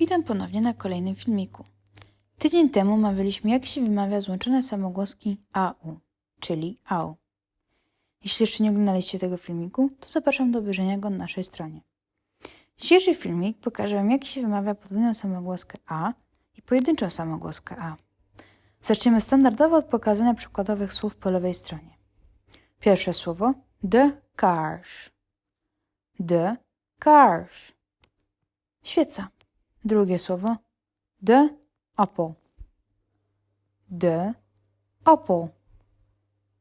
Witam ponownie na kolejnym filmiku. Tydzień temu omawialiśmy, jak się wymawia złączone samogłoski AU, czyli AU. Jeśli jeszcze nie oglądaliście tego filmiku, to zapraszam do obejrzenia go na naszej stronie. Dzisiejszy filmik pokaże Wam, jak się wymawia podwójną samogłoskę A i pojedynczą samogłoskę A. Zaczniemy standardowo od pokazania przykładowych słów po lewej stronie. Pierwsze słowo the cars. The cars. Świeca. Drugie słowo the apple. The apple.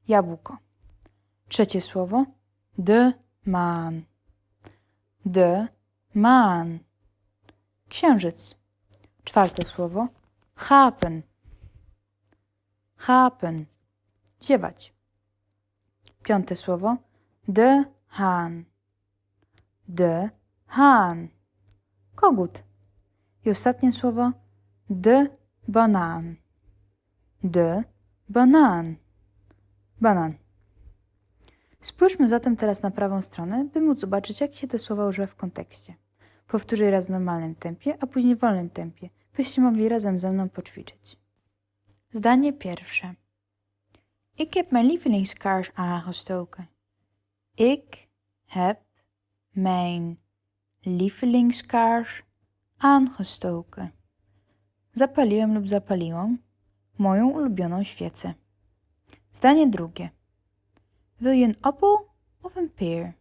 Jabłko. Trzecie słowo the man. The man. Księżyc. Czwarte słowo happen. Happen. Ziewać. Piąte słowo de haan. De haan. Kogut. I ostatnie słowo de banaan. De banaan. Banan. Spójrzmy zatem teraz na prawą stronę, by móc zobaczyć, jak się te słowa używa w kontekście. Powtórzę raz w normalnym tempie, a później w wolnym tempie, byście mogli razem ze mną poćwiczyć. Zdanie pierwsze. Ik heb mijn lievelingskaars aangestoken. Ik heb mijn lievelingskaars aangestoken. Zapaliłem lub zapaliłam moją ulubioną świecę. Zdanie drugie. Wil je een appel of een peer?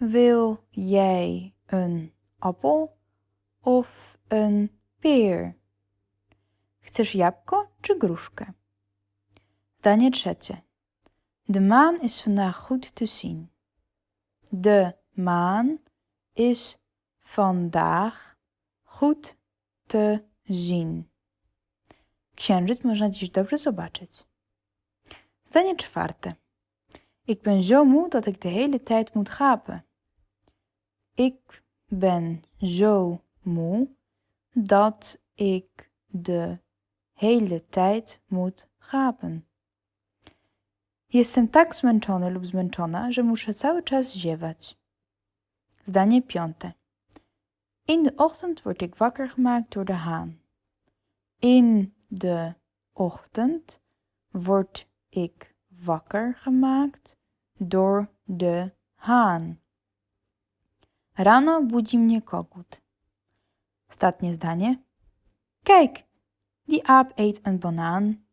Wil jij een appel of een peer? Chcesz jabłko czy gruszkę? Zdanie trzecie. De maan is vandaag goed te zien. De maan is vandaag goed te zien. Księżyc można dziś dobrze zobaczyć. Zdanie czwarte. Ik ben zo moe dat ik de hele tijd moet gapen. Ik ben zo moe dat ik de hele tijd moet gapen. Jestem tak zmęczony lub zmęczona, że muszę cały czas ziewać. Zdanie piąte. In de ochtend word ik wakker gemaakt door de haan. In de ochtend word ik wakker gemaakt door de haan. Rano budzi mnie kogut. Ostatnie zdanie. Kijk, die aap eet een banaan.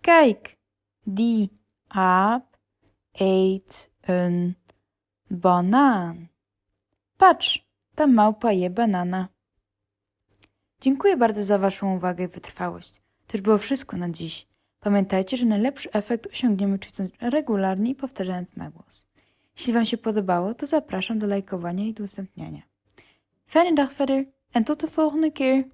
Kijk, die aap eet een banaan. Patrz, ta małpa je banana. Dziękuję bardzo za Waszą uwagę i wytrwałość. To już było wszystko na dziś. Pamiętajcie, że najlepszy efekt osiągniemy ćwicząc regularnie i powtarzając na głos. Jeśli Wam się podobało, to zapraszam do lajkowania i udostępniania. Fijne dag verder en tot de volgende keer.